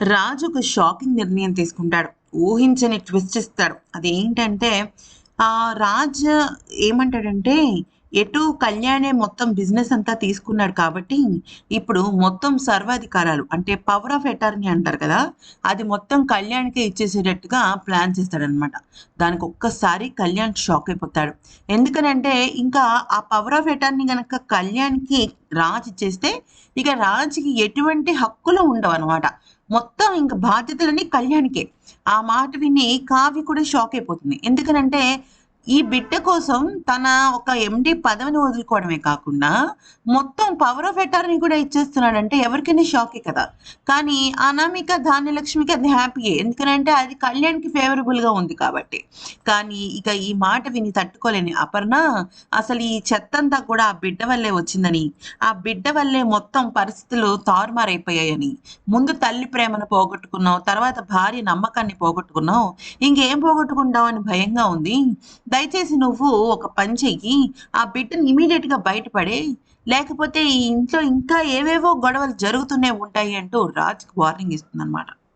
రాజు ఒక షాకింగ్ నిర్ణయం తీసుకుంటాడు. ఊహించని ట్విస్ట్ ఇస్తాడు. అదేంటంటే ఆ రాజ్ ఏమంటాడంటే ఎటు కళ్యాణే మొత్తం బిజినెస్ అంతా తీసుకున్నాడు కాబట్టి ఇప్పుడు మొత్తం సర్వాధికారాలు అంటే పవర్ ఆఫ్ అటార్నీ అంటారు కదా అది మొత్తం కళ్యాణ్కే ఇచ్చేసేటట్టుగా ప్లాన్ చేస్తాడనమాట దానికి ఒక్కసారి కళ్యాణ్ షాక్ అయిపోతాడు. ఎందుకనంటే ఇంకా ఆ పవర్ ఆఫ్ అటార్నీ కనుక కళ్యాణ్కి రాజ్ ఇచ్చేస్తే ఇక రాజ్కి ఎటువంటి హక్కులు ఉండవు అనమాట మొత్తం ఇంక బాధ్యతలన్నీ కళ్యాణ్కే. ఆ మాట విని కావ్య కూడా షాక్ అయిపోతుంది. ఎందుకనంటే ఈ బిడ్డ కోసం తన ఒక ఎండి పదవిని వదులుకోవడమే కాకుండా మొత్తం పవర్ ఆఫ్ అటార్నీ కూడా ఇచ్చేస్తున్నాడంటే ఎవరికైనా షాకే కదా. కానీ అనామిక ధాన్యలక్ష్మికి అది హ్యాపీయే ఎందుకంటే అది కళ్యాణ్కి ఫేవరబుల్గా ఉంది కాబట్టి. కానీ ఇక ఈ మాట విని తట్టుకోలేని అపర్ణ అసలు ఈ చెత్తంతా కూడా ఆ బిడ్డ వల్లే వచ్చిందని ఆ బిడ్డ వల్లే మొత్తం పరిస్థితులు తారుమారైపోయాయని. ముందు తల్లి ప్రేమను పోగొట్టుకున్నావు తర్వాత భార్య నమ్మకాన్ని పోగొట్టుకున్నావు ఇంకేం పోగొట్టుకుంటావు అని భయంగా ఉంది. దయచేసి నువ్వు ఒక పని చెయ్యి. ఆ బిడ్డను ఇమీడియట్గా బయటపడే. లేకపోతే ఈ ఇంట్లో ఇంకా ఏవేవో గొడవలు జరుగుతూనే ఉంటాయి అంటూ రాజ్కి వార్నింగ్ ఇస్తుందన్నమాట.